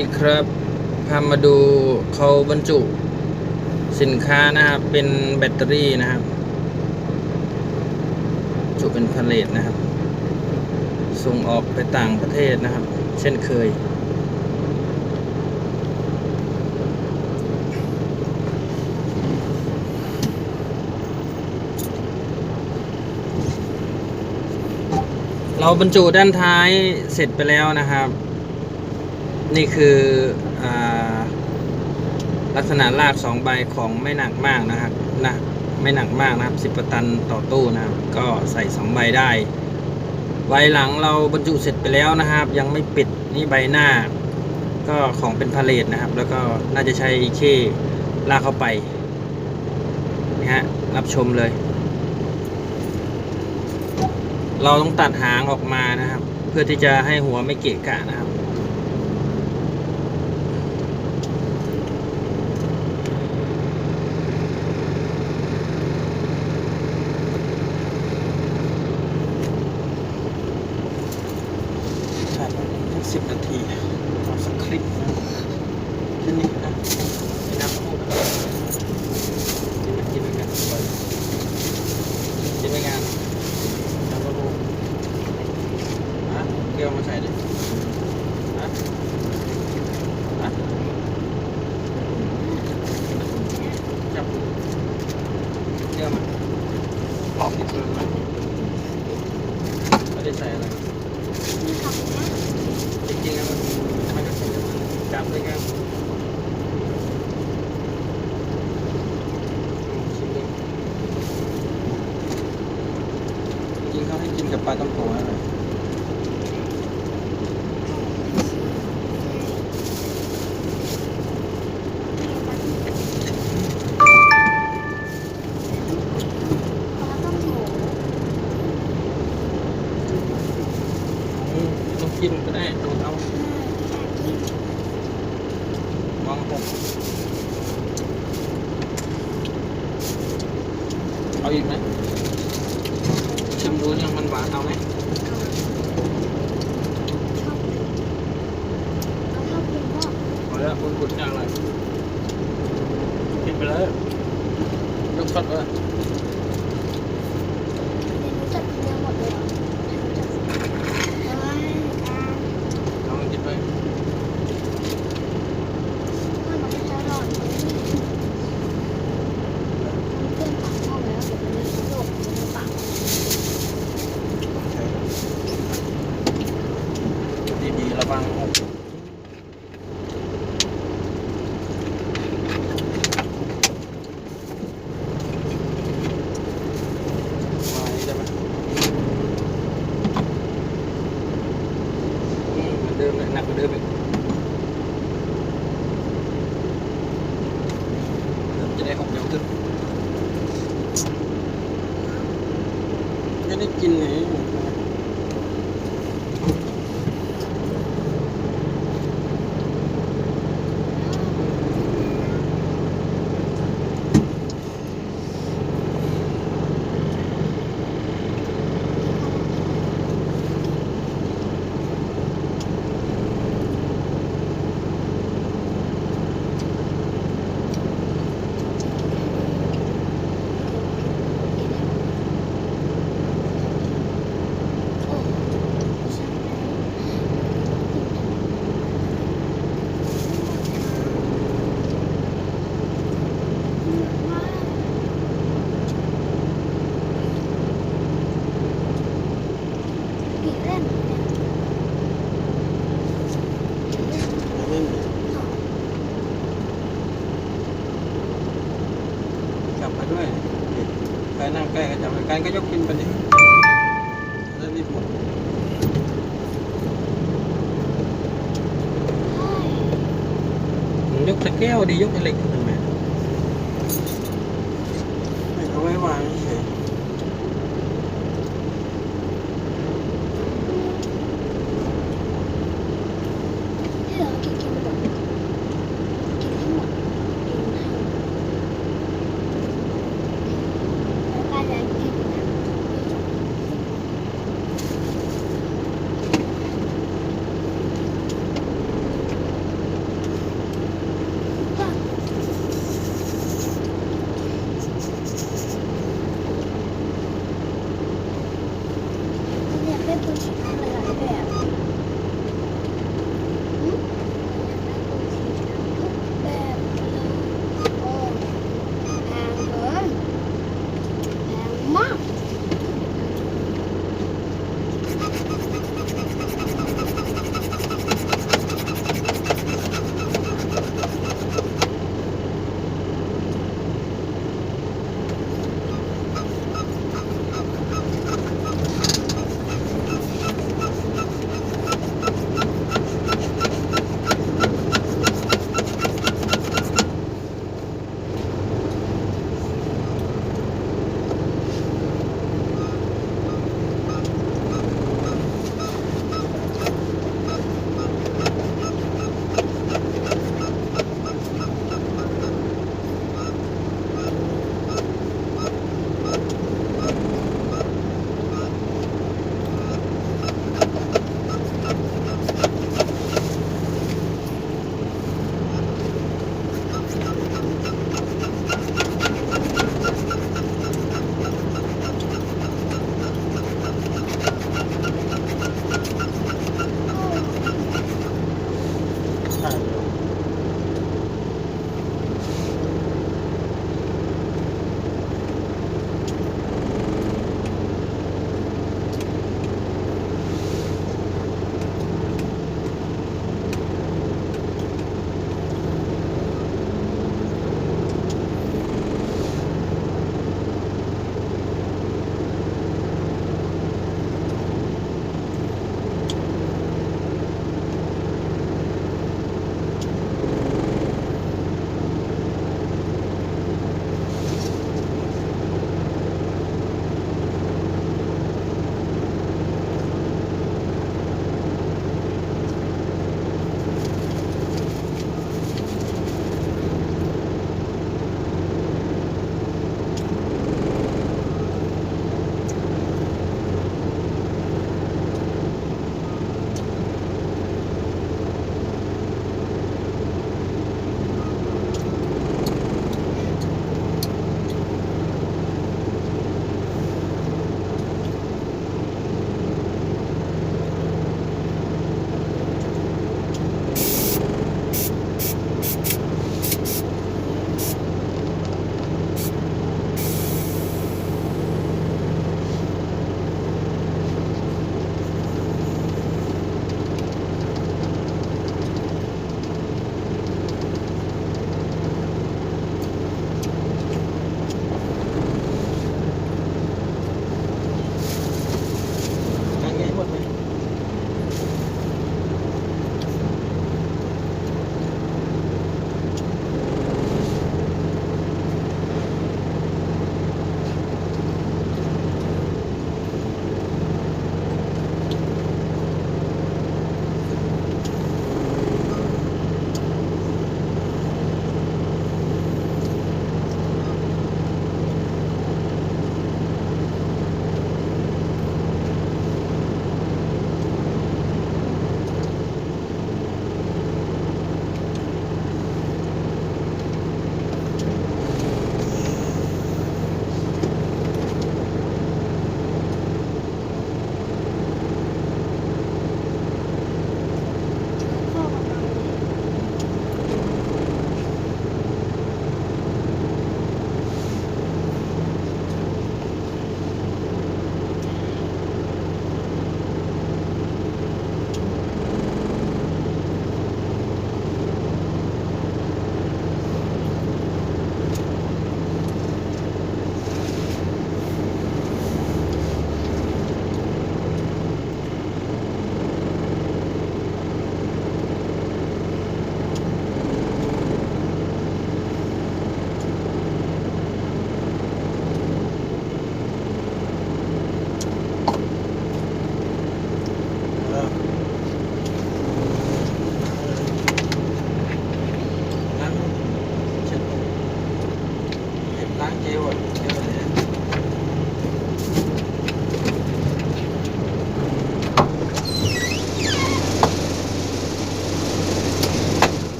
วัสดีครับพามาดูเขาบรรจุสินค้านะครับ เป็นแบตเตอรี่นะครับ จุเป็นพาเลทนะครับ ส่งออกไปต่างประเทศนะครับ เช่นเคย เราบรรจุด้านท้ายเสร็จไปแล้วนะครับ นี่คืออลักษณะลากสองใบของไม่หนักมากนะครับนะไม่หนักมากนะครับสิบตันต่อตู้นะครับ ก็ใส่สองใบได้ ใบหลังเราบรรจุเสร็จไปแล้วนะครับ ยังไม่ปิดนี่ใบหน้า ก็ของเป็นพาเลทนะครับ แล้วก็น่าจะใช้เคลากเข้าไปนี่ฮะรับชมเลย เราต้องตัดหางออกมานะครับ เพื่อที่จะให้หัวไม่เกะกะนะครับ ถ่ายสักสิบนาทีเอาสคริปต์นะแค่นี้นะไม่น้ำพูดนะกินไปกินไปกันก่อนกินไปงานน้ำพูดฮะเกลียวมาใส่ดิฮะฮะจับเกลียวมาออกนิดเดียวมาไม่ได้ใส่อะไร จริงๆอะมันมันก็จับเลยครับชิมดูจริงๆเขาให้กินกับปลาต้มโขอะไรอืมต้อง กินก็ได้ดูเอาวางหกเอาอีกไหมชิมดูยังมันหวานเอาไหมพอแล้วคุณกุดจังเลยกินไปเลยยกสดเลยเอามากินไปดีๆระวังหกมานี่ได้ไหมอืมเหมือนเดิมเลยหนักกว่าเดิมอีกเริ่มจะได้หกเร็วขึ้น ไม่ได้กินไหน จับมาด้วยใครนั่งใกล้ก็จับไปใกล้ก็ยกขึ้นไปดิแล้วรีบหมดยก ตะแก้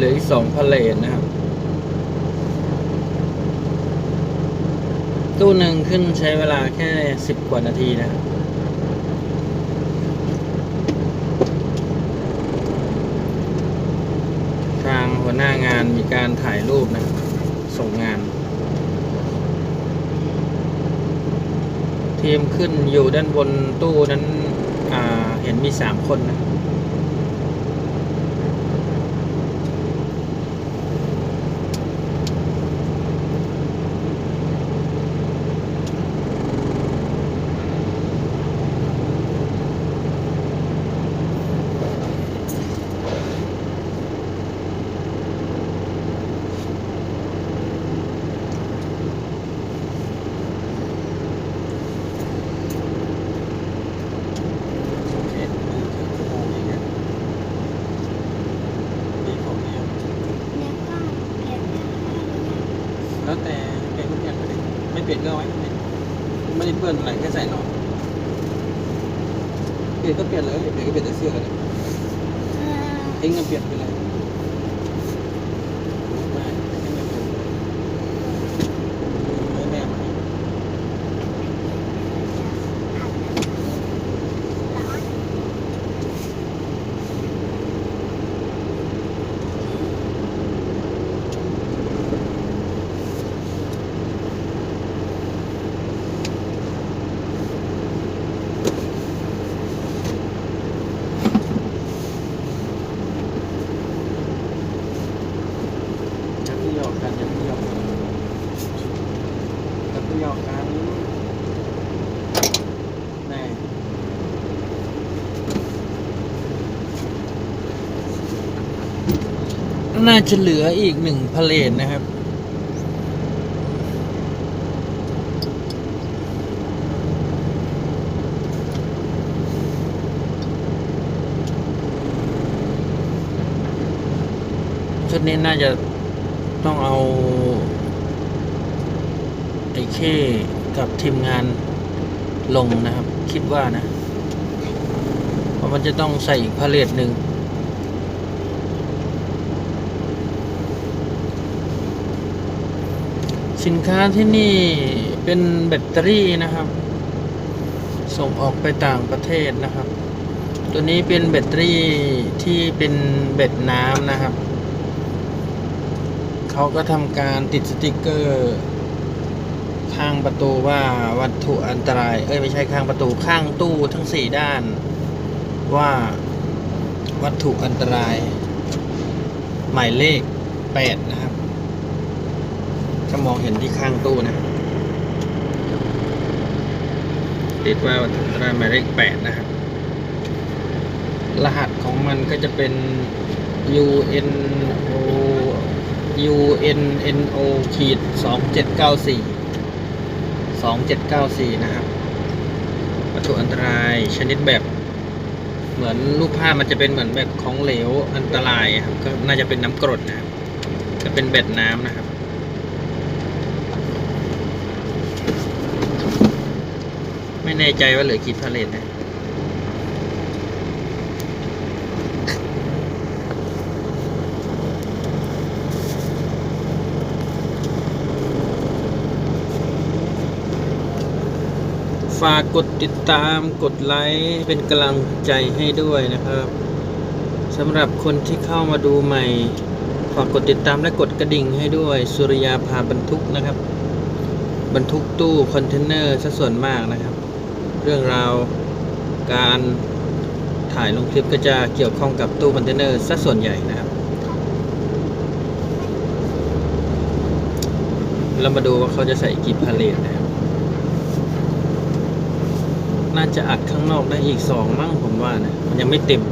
เหลืออีกสองพาเลทนะครับ ตู้หนึ่งขึ้นใช้เวลาแค่สิบกว่านาทีนะครับทางหัวหน้างานมีการถ่ายรูปนะส่งงาน ทีมขึ้นอยู่ด้านบนตู้นั้นเห็นมีสามคนนะ แล้วแต่แกก็เปลี่ยนไปเลยไม่เปลี่ยนก็เอาไว้ไม่ได้เปื้อนอะไรแค่ใส่หนอน เปลี่ยนก็เปลี่ยนเลยเปลี่ยนก็เปลี่ยนแต่เสื้อกันเลยเองก็เปลี่ยนไปเลยไม่เองก็เปลี่ยนให้แม่มาให้จะพี่หย อกกันจะพี่ยอกกันจะพี่ยอกกันแน่น่าจะเหลืออีกหนึ่งพาเลทนะครับชุดนี้น่าจะต้องเอา ไอ้เข้กับทีมงานลงนะครับ คิดว่านะเพราะมันจะต้องใส่อีกพาเลทหนึ่งสินค้าที่นี่เป็นแบตเตอรี่นะครับ ส่งออกไปต่างประเทศนะครับ ตัวนี้เป็นแบตเตอรี่ที่เป็นแบตน้ำนะครับ เขาก็ทำการติดสติกเกอร์ ข้างประตูว่าวัตถุอันตราย เอ้ยไม่ใช่ข้างประตูข้างตู้ทั้งสี่ด้าน ว่าวัตถุอันตราย หมายเลขแปดนะครับจะมองเห็นที่ข้างตู้นะติดว่าวัตถุอันตรายหมายเลขแปดนะครับ รหัสของมันก็จะเป็น UNO UNNO ขีดสองเจ็ดเก้าสี่ สองเจ็ดเก้าสี่นะครับ วัตถุอันตรายชนิดแบบเหมือนรูปภาพมันจะเป็นเหมือนแบบของเหลวอันตรายครับ ก็น่าจะเป็นน้ำกรดนะครับจะเป็นเบ็ดน้ำนะครับไม่แน่ใจว่าเหลือกี่พาเลทนะ ฝากกดติดตามกดไลค์เป็นกำลังใจให้ด้วยนะครับสำหรับคนที่เข้ามาดูใหม่ ฝากกดติดตามและกดกระดิ่งให้ด้วย สุริยาพาบรรทุกนะครับ บรรทุกตู้คอนเทนเนอร์ซะส่วนมากนะครับ เรื่องราวการถ่ายลงคลิปก็จะเกี่ยวข้องกับตู้คอนเทนเนอร์ซะส่วนใหญ่นะครับ เรามาดูว่าเขาจะใส่กี่พาเลทนะครับ น่าจะอัดข้างนอกได้อีกสองมั้งผมว่านะมันยังไม่เต็ม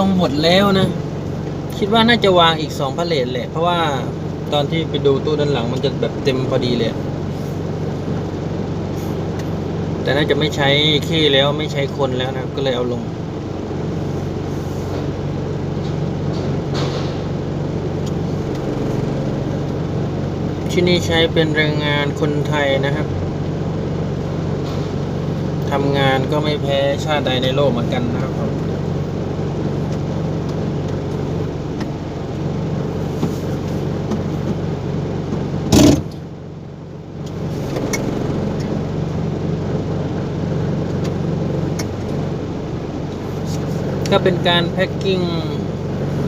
ลงหมดแล้วนะ คิดว่าน่าจะวางอีกสองพาเลทแหละ เพราะว่าตอนที่ไปดูตู้ด้านหลังมันจะแบบเต็มพอดีเลย แต่น่าจะไม่ใช้ขี้แล้วไม่ใช้คนแล้วนะ ก็เลยเอาลง ที่นี่ใช้เป็นแรงงานคนไทยนะครับทำงานก็ไม่แพ้ชาติใดในโลกเหมือนกันนะครับผม ก็เป็นการแพ็กกิ้ง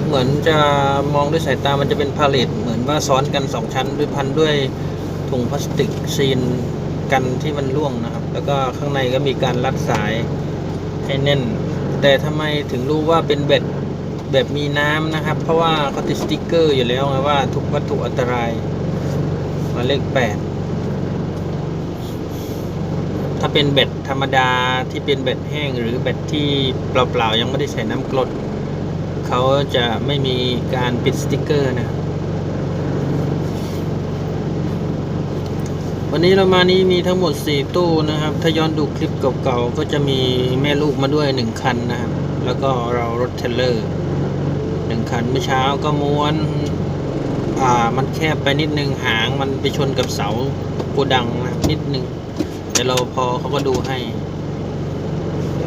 เหมือนจะมองด้วยสายตามันจะเป็นพาเลตเหมือนว่าซ้อนกันสองชั้นด้วยพันด้วยถุงพลาสติกซีนกันที่มันร่วงนะครับ แล้วก็ข้างในก็มีการรัดสายให้แน่น แต่ทำไมถึงรู้ว่าเป็นเบ็ดแบบมีน้ำนะครับ เพราะว่าเขาติดสติกเกอร์อยู่แล้วไงว่าทุกวัตถุอันตรายหมายเลขแปด ถ้าเป็นเบ็ดธรรมดาที่เป็นเบ็ดแห้ง หรือเบ็ดที่เปล่าๆยังไม่ได้ใส่น้ำกรดเขาจะไม่มีการปิดสติกเกอร์นะวันนี้เรามานี้มีทั้งหมด 4 ตู้นะครับ ถ้าย้อนดูคลิปเก่าๆ ก็จะมีแม่ลูกมาด้วย 1 คันนะครับ แล้วก็เรารถเทรลเลอร์1คันเมื่อเช้าก็ม้วน อ่า มันแคบไปนิดนึงหางมันไปชนกับเสาโกดังนะนิดนึง แต่เราพอเขาก็ดูให้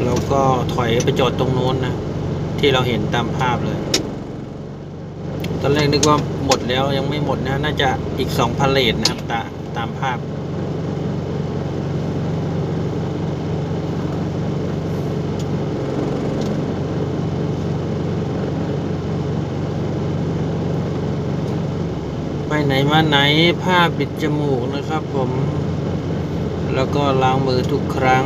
เราก็ถอยไปจอดตรงโน้นนะ ที่เราเห็นตามภาพเลย ตอนแรกนึกว่าหมดแล้วยังไม่หมดนะ น่าจะอีกสองพาเลทนะครับตาตามภาพไปไหนมาไหนผ้าปิดจมูกนะครับผม แล้วก็ล้างมือทุกครั้ง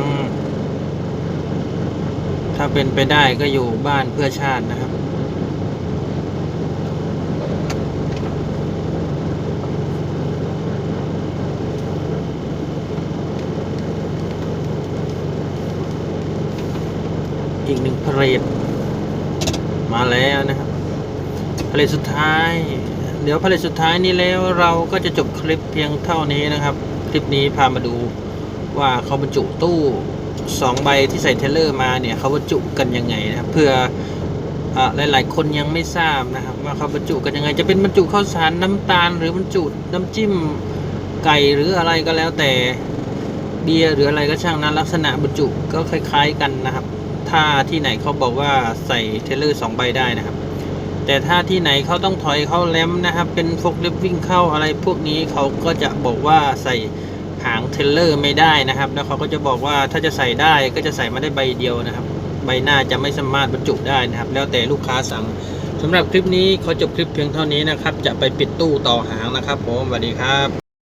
ถ้าเป็นไปได้ก็อยู่บ้านเพื่อชาตินะครับ อีกหนึ่งพาเลทมาแล้วนะครับพาเลทสุดท้ายเดี๋ยวพาเลทสุดท้ายนี้แล้วเราก็จะจบคลิปเพียงเท่านี้นะครับ คลิปนี้พามาดู ว่าเขาบรรจุตู้สองใบที่ใส่เทเลอร์มาเนี่ยเขาบรรจุกันยังไงนะครับเพื่ออ่าหลายๆคนยังไม่ทราบนะครับ ว่าเขาบรรจุกันยังไง จะเป็นบรรจุข้าวสารน้ำตาล หรือบรรจุน้ำจิ้มไก่หรืออะไรก็แล้วแต่เบียร์หรืออะไรก็ช่างนั้นลักษณะบรรจุก็คล้าย ๆ กันนะครับ ถ้าที่ไหนเขาบอกว่าใส่เทเลอร์สองใบได้นะครับ แต่ถ้าที่ไหนเขาต้องถอยเข้าแลมนะครับ เป็นฟกเล็บวิ่งเข้าอะไรพวกนี้เขาก็จะบอกว่าใส่ หางเทเลอร์ไม่ได้นะครับ แล้วเขาก็จะบอกว่าถ้าจะใส่ได้ก็จะใส่มาได้ใบเดียวนะครับ ใบหน้าจะไม่สามารถบรรจุได้นะครับ แล้วแต่ลูกค้าสั่งสำหรับคลิปนี้ขอจบคลิปเพียงเท่านี้นะครับ จะไปปิดตู้ต่อหางนะครับผมสวัสดีครับ